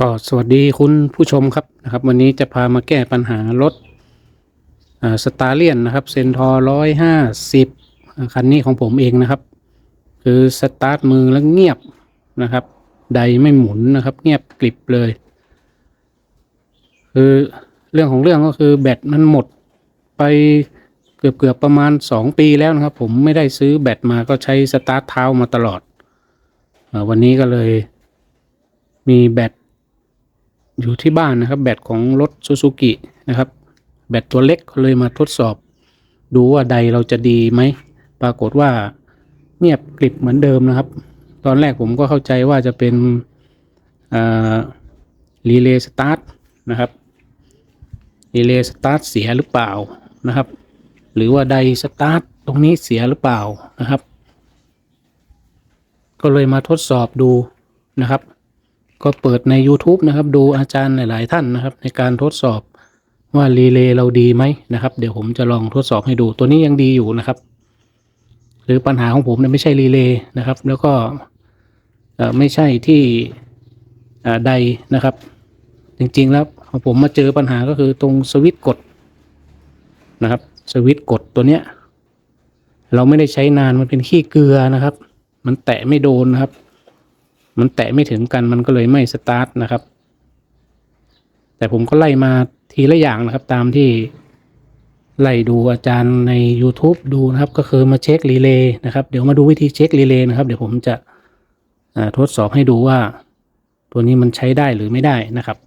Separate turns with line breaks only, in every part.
ก็สวัสดีคุณผู้ชมครับนะครับ วันนี้จะพามาแก้ปัญหารถสตาร์เลียนนะครับเซนทอร้อยห้าสิบคันนี้ของผมเองนะครับ คือสตาร์ทมือแล้วเงียบนะครับ ใดไม่หมุนนะครับ เงียบกริบเลย คือเรื่องของเรื่องก็คือแบตมันหมดไปเกือบเกือบๆประมาณสองปีแล้วนะครับ ผมไม่ได้ซื้อแบตมาก็ใช้สตาร์ทเท้ามาตลอดอวันนี้ก็เลยมีแบต อยู่ที่บ้านนะครับ แบตของรถซูซูกินะครับ แบตตัวเล็กก็เลยมาทดสอบ ดูว่าใดเราจะดีไหม ปรากฏว่าเงียบกริบเหมือนเดิมนะครับ ตอนแรกผมก็เข้าใจว่าจะเป็นรีเลย์สตาร์ทนะครับรีเลย์สตาร์ทเสียหรือเปล่านะครับ หรือว่าใดสตาร์ทตรงนี้เสียหรือเปล่านะครับ ก็เลยมาทดสอบดูนะครับ ก็เปิดใน YouTube นะครับ ดูอาจารย์หลาย ๆ ท่านนะครับ ในการทดสอบว่ารีเลย์เราดีไหมนะครับ เดี๋ยวผมจะลองทดสอบให้ดูตัวนี้ยังดีอยู่นะครับ หรือปัญหาของผมเนี่ยไม่ใช่รีเลย์นะครับ แล้วก็ไม่ใช่ที่ใดนะครับ จริง ๆ แล้วของผมมาเจอปัญหาก็คือตรงสวิตช์กดนะครับ สวิตช์กดตัวเนี้ย เราไม่ได้ใช้นานมันเป็นขี้เกลือนะครับ มันแตะไม่โดนนะครับ มันแตะไม่ถึงกันมันก็เลยไม่สตาร์ทนะครับ แต่ผมก็ไล่มาทีละอย่างนะครับ ตามที่ไล่ดูอาจารย์ใน YouTube ดูนะครับ ก็คือมาเช็ครีเลย์นะครับ เดี๋ยวมาดูวิธีเช็ครีเลย์นะครับ เดี๋ยวผมจะทดสอบให้ดูว่า ตัวนี้มันใช้ได้หรือไม่ได้นะครับ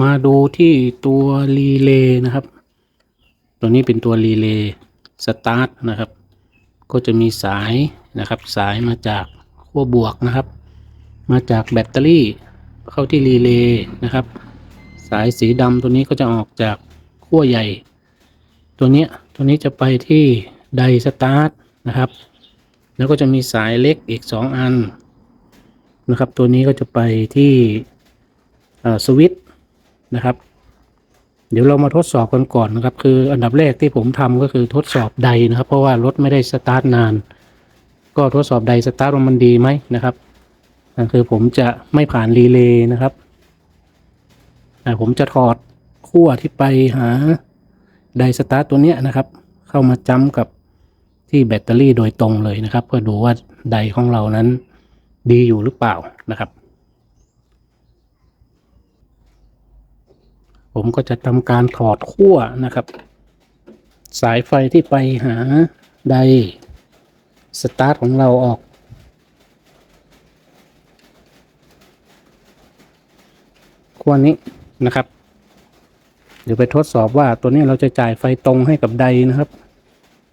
มาดูที่ตัวรีเลย์นะครับ ตัวนี้เป็นตัวรีเลย์สตาร์ทนะครับ ก็จะมีสายนะครับ สายมาจากขั้วบวกนะครับ มาจากแบตเตอรี่เข้าที่รีเลย์นะครับ สายสีดำตัวนี้ก็จะออกจากขั้วใหญ่ ตัวนี้ตัวนี้จะไปที่ไดสตาร์ทนะครับ แล้วก็จะมีสายเล็กอีก 2 อันนะครับ ตัวนี้ก็จะไปที่สวิตช์นะครับ เดี๋ยวเรามาทดสอบกันก่อนนะครับ คืออันดับแรกที่ผมทำก็คือทดสอบใดนะครับ เพราะว่ารถไม่ได้สตาร์ทนาน ก็ทดสอบใดสตาร์ทว่ามันดีไหมนะครับคือผมจะไม่ผ่านรีเลย์นะครับอ่ผมจะถอดขั้วที่ไปหาไดสตาร์ทตัวเนี้ยนะครับ เข้ามาจ้ำกับที่แบตเตอรี่โดยตรงเลยนะครับ เพื่อดูว่าไดของเรานั้นดีอยู่หรือเปล่านะครับ ผมก็จะทำการถอดขั้วนะครับ สายไฟที่ไปหาไดสตาร์ทของเราออก ขั้วนี้นะครับ เดี๋ยวไปทดสอบว่าตัวนี้เราจะจ่ายไฟตรงให้กับไดนะครับ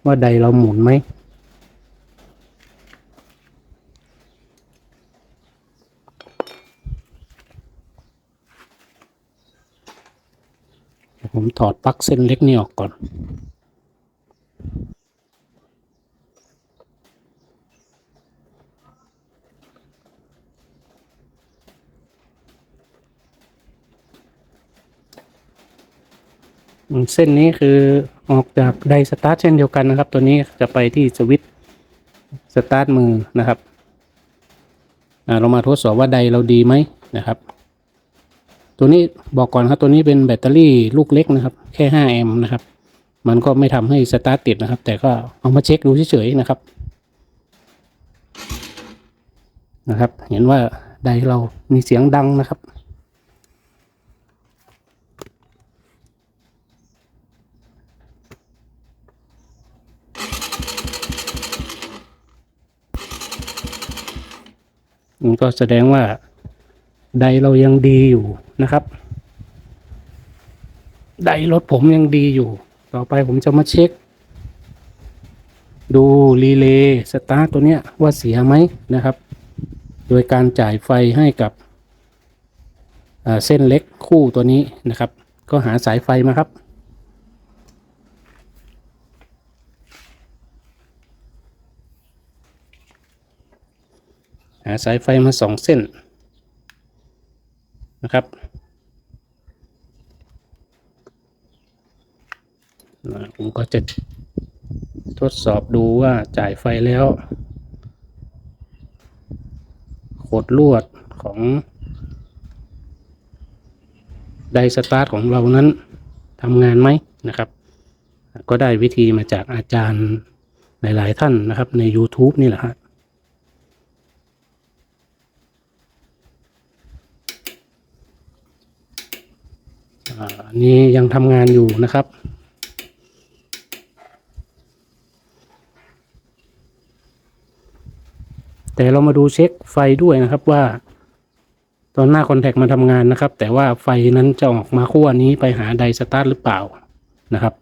ว่าไดเราหมุนไหม ผมถอดปลั๊กเส้นเล็กนี่ออกก่อนเส้นนี้คือออกจากไดสตาร์ทเช่นเดียวกันนะครับ ตัวนี้จะไปที่สวิตสตาร์ทมือนะครับเรามาทดสอบว่าไดเราดีไหมนะครับ ตัวนี้บอกก่อนครับตัวนี้เป็นแบตเตอรี่ลูกเล็กนะครับ แค่ 5 แอมป์นะครับ มันก็ไม่ทำให้สตาร์ทติดนะครับ แต่ก็เอามาเช็คดูเฉยๆนะครับ นะครับ เห็นว่าไดเรามีเสียงดังนะครับมันก็แสดงว่า ไดเรายังดีอยู่นะครับไดรถผมยังดีอยู่ ต่อไปผมจะมาเช็ค ดูรีเลย์สตาร์ตัวเนี้ยว่าเสียไหมนะครับ โดยการจ่ายไฟให้กับเส้นเล็กคู่ตัวนี้นะครับ ก็หาสายไฟมาครับ หาสายไฟมาสองเส้น นะครับผมก็จะทดสอบดูว่าจ่ายไฟแล้วขดลวดของไดสตาร์ทของเรานั้นทำงานไหมนะครับ ก็ได้วิธีมาจากอาจารย์หลาย ๆ ท่านนะครับใน YouTube นี่แหละฮะ อันนี้ยังทำงานอยู่นะครับ แต่เรามาดูเช็คไฟด้วยนะครับว่า ตอนหน้าคอนแทคมาทำงานนะครับ แต่ว่าไฟนั้นจะออกมาขั้วนี้ไปหาไดสตาร์ทหรือเปล่านะครับ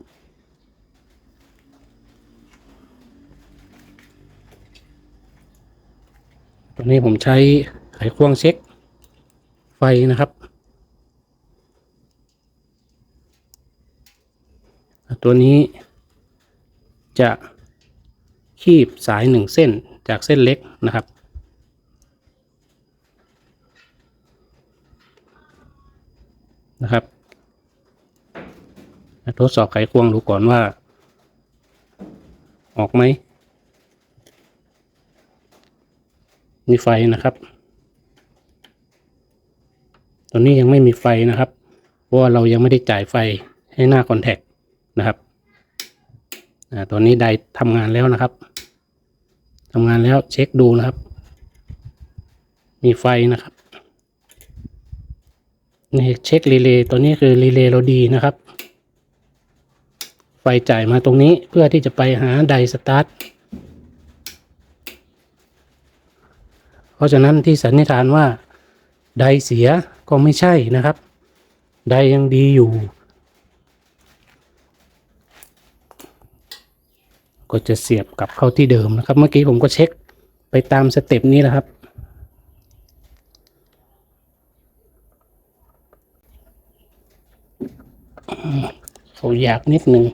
ตอนนี้ผมใช้ไขควงเช็คไฟนะครับ ตัวนี้จะคีบสายหนึ่งเส้นจากเส้นเล็กนะครับ นะครับ ทดสอบไขควงดูก่อนว่า ออกไหมมีไฟนะครับตอนนี้ยังไม่มีไฟนะครับ เพราะว่าเรายังไม่ได้จ่ายไฟให้หน้าคอนแทค นะครับอ่าตอนนี้ไดทำงานแล้วนะครับทำงานแล้วเช็คดูนะครับ มีไฟนะครับนี่เช็ครีเลย์ตัวนี้คือรีเลย์เราดีนะครับ ไฟจ่ายมาตรงนี้เพื่อที่จะไปหาไดสตาร์ทเพราะฉะนั้นที่สันนิษฐานว่าไดเสียก็ไม่ใช่นะครับ ไดยังดีอยู่ ก็จะเสียบกลับเข้าที่เดิมนะครับ เมื่อกี้ผมก็เช็คไปตามสเต็ปนี้แหละครับ เขาอยากนิดหนึ่ง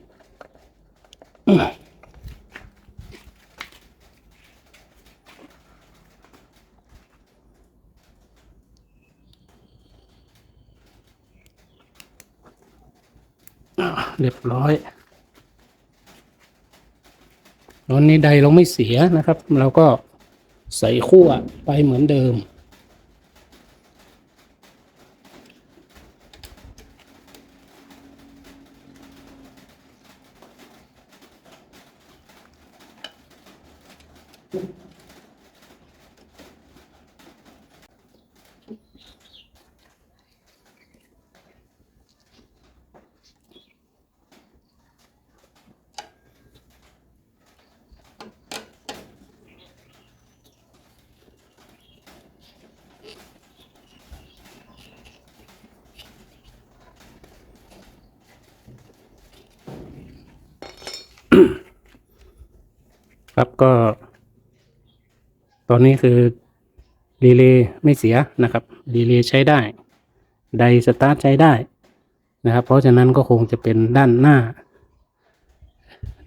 เรียบร้อย ตอนนี้ใดเราไม่เสียนะครับ เราก็ใส่ขั้วไปเหมือนเดิม ครับก็ ตอนนี้คือรีเลย์ไม่เสียนะครับรีเลย์ใช้ได้ ไดสตาร์ทใช้ได้นะครับ เพราะฉะนั้นก็คงจะเป็นด้านหน้า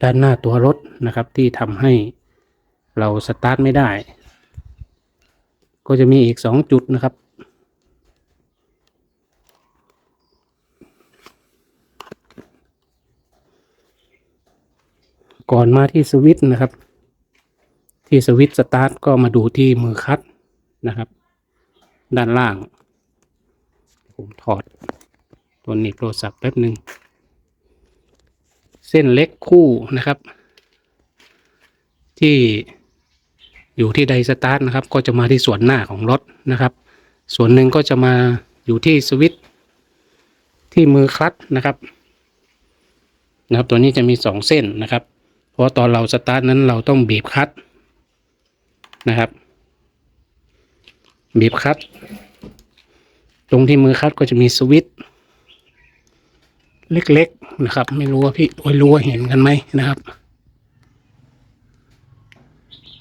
ด้านหน้าตัวรถนะครับ ที่ทำให้เราสตาร์ทไม่ได้ ก็จะมีอีกสองจุดนะครับก่อนมาที่สวิตช์นะครับ ที่สวิตสตาร์ทก็มาดูที่มือคัดนะครับ ด้านล่าง ผมถอดตัวนีบโทรศัพท์แป๊บหนึ่งเส้นเล็กคู่นะครับ ที่อยู่ที่ไดสตาร์ทนะครับ ก็จะมาที่ส่วนหน้าของรถนะครับ ส่วนหนึ่งก็จะมาอยู่ที่สวิตที่มือคลัตนะครับนะครับ ตัวนี้จะมีสองเส้นนะครับ เพราะตอนเราสตาร์ทนั้นเราต้องบีบคลัตช์ นะครับ บีบคัตตรงที่มือคัตก็จะมีสวิตช์เล็กๆนะครับ ไม่รู้ว่าพี่โอ้ยรู้ว่าเห็นกันไหมนะครับ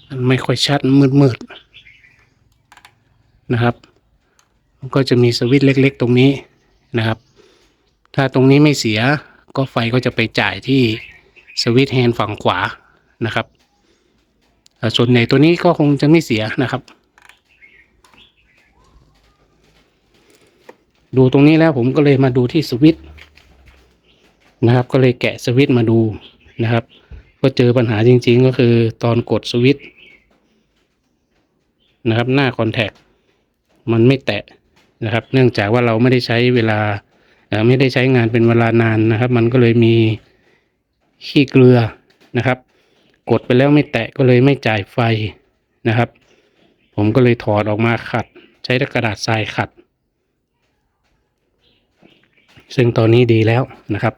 มันไม่ค่อยชัดมืดๆนะครับ มันก็จะมีสวิตช์เล็ก ๆ ตรงนี้นะครับ ถ้าตรงนี้ไม่เสียก็ไฟก็จะไปจ่ายที่สวิตช์แฮนด์ฝั่งขวานะครับ ส่วนในตัวนี้ก็คงจะไม่เสียนะครับ ดูตรงนี้แล้วผมก็เลยมาดูที่สวิตนะครับ ก็เลยแกะสวิตมาดูนะครับ ก็เจอปัญหาจริง ๆ ก็คือตอนกดสวิตนะครับหน้าคอนแทคมันไม่แตะนะครับ เนื่องจากว่าเราไม่ได้ใช้เวลาไม่ได้ใช้งานเป็นเวลานานนะครับ มันก็เลยมีขี้เกลือนะครับ กดไปแล้วไม่แตะก็เลยไม่จ่ายไฟนะครับ ผมก็เลยถอดออกมาขัด ใช้กระดาษทรายขัด ซึ่งตอนนี้ดีแล้วนะครับ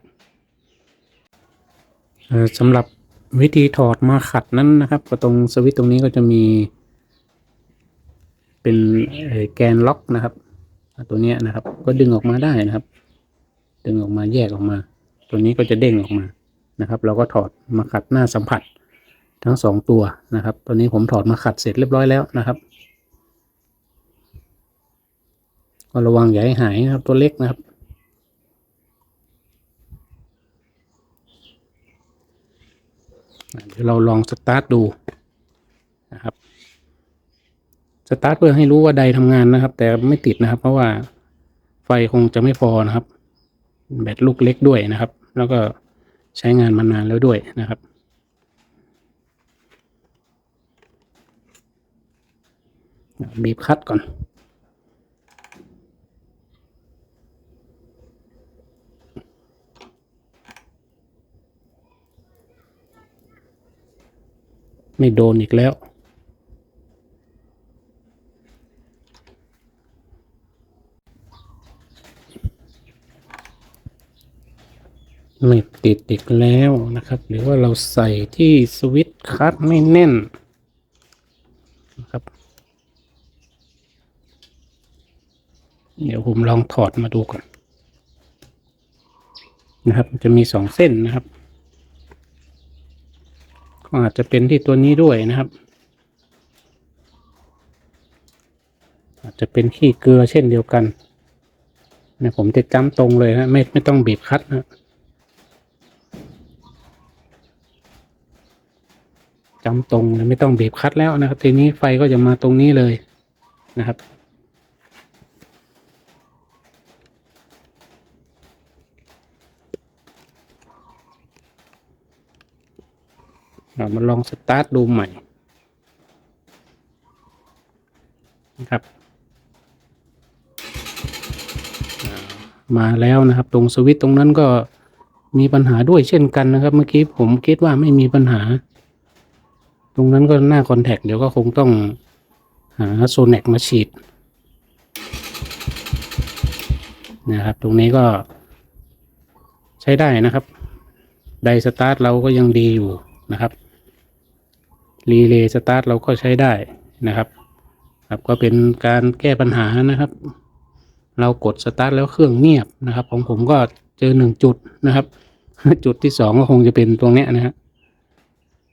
สำหรับวิธีถอดมาขัดนั้นนะครับ ก็ตรงสวิตช์ตรงนี้ก็จะมี เป็นแกนล็อกนะครับ ตัวนี้นะครับ ก็ดึงออกมาได้นะครับ ดึงออกมาแยกออกมา ตัวนี้ก็จะเด้งออกมานะครับ เราก็ถอดมาขัดหน้าสัมผัส ทั้งสองตัวนะครับตัวนี้ผมถอดมาขัดเสร็จเรียบร้อยแล้วนะครับก็ระวังอย่าให้หายนะครับตัวเล็กนะครับ เดี๋ยวเราลองสตาร์ทดูนะครับ สตาร์ทเพื่อให้รู้ว่าใดทำงานนะครับ แต่ไม่ติดนะครับ เพราะว่าไฟคงจะไม่พอนะครับ แบตลูกเล็กด้วยนะครับ แล้วก็ใช้งานมานานแล้วด้วยนะครับ บีบคัดก่อนไม่โดนอีกแล้ว ไม่ติดอีกแล้วนะครับ หรือว่าเราใส่ที่สวิตช์คัดไม่แน่นนะครับ เดี๋ยวผมลองถอดมาดูก่อน นะครับ จะมีสองเส้นนะครับก็อาจจะเป็นที่ตัวนี้ด้วยนะครับ อาจจะเป็นขี้เกลือเช่นเดียวกันเนี่ยผมจะจ้ำตรงเลยนะไม่ไม่ต้องบีบคัดนะจ้ำตรงเลยไม่ต้องบีบคัดแล้วนะครับ ทีนี้ไฟก็จะมาตรงนี้เลยนะครับ เรา มาลองสตาร์ทดูใหม่นะครับ มาแล้วนะครับ ตรงสวิตช์ตรงนั้นก็มีปัญหาด้วยเช่นกันนะครับ เมื่อกี้ผมคิดว่าไม่มีปัญหา ตรงนั้นก็หน้าคอนแทคเดี๋ยวก็คงต้องหาโซเน็กมาฉีดนะครับ ตรงนี้ก็ใช้ได้นะครับ ไดสตาร์ทเราก็ยังดีอยู่นะครับ รีเลย์สตาร์ทเราก็ใช้ได้นะครับครับก็เป็นการแก้ปัญหานะครับ เรากดสตาร์ทแล้วเครื่องเงียบนะครับ ของผมก็เจอหนึ่งจุดนะครับ จุดที่สองก็คงจะเป็นตรงเนี้ยนะฮะ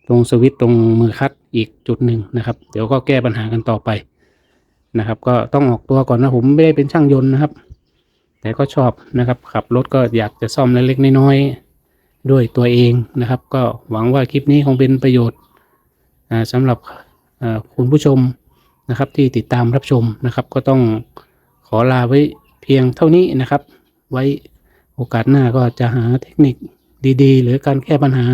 ตรงสวิตช์ตรงมือคัดอีกจุดหนึ่งนะครับ เดี๋ยวก็แก้ปัญหากันต่อไปนะครับ ก็ต้องออกตัวก่อนนะผมไม่ได้เป็นช่างยนต์นะครับ แต่ก็ชอบนะครับ ขับรถก็อยากจะซ่อมเล็กๆน้อยๆด้วยตัวเองนะครับ ก็หวังว่าคลิปนี้คงเป็นประโยชน์ สำหรับคุณผู้ชมนะครับที่ติดตามรับชมนะครับ ก็ต้องขอลาไว้เพียงเท่านี้นะครับ ไว้โอกาสหน้าก็จะหาเทคนิคดีๆ หรือการแก้ปัญหา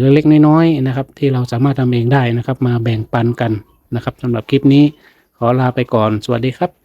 เล็กๆน้อยๆนะครับ ที่เราสามารถทำเองได้นะครับ มาแบ่งปันกันนะครับสำหรับคลิปนี้ขอลาไปก่อนสวัสดีครับ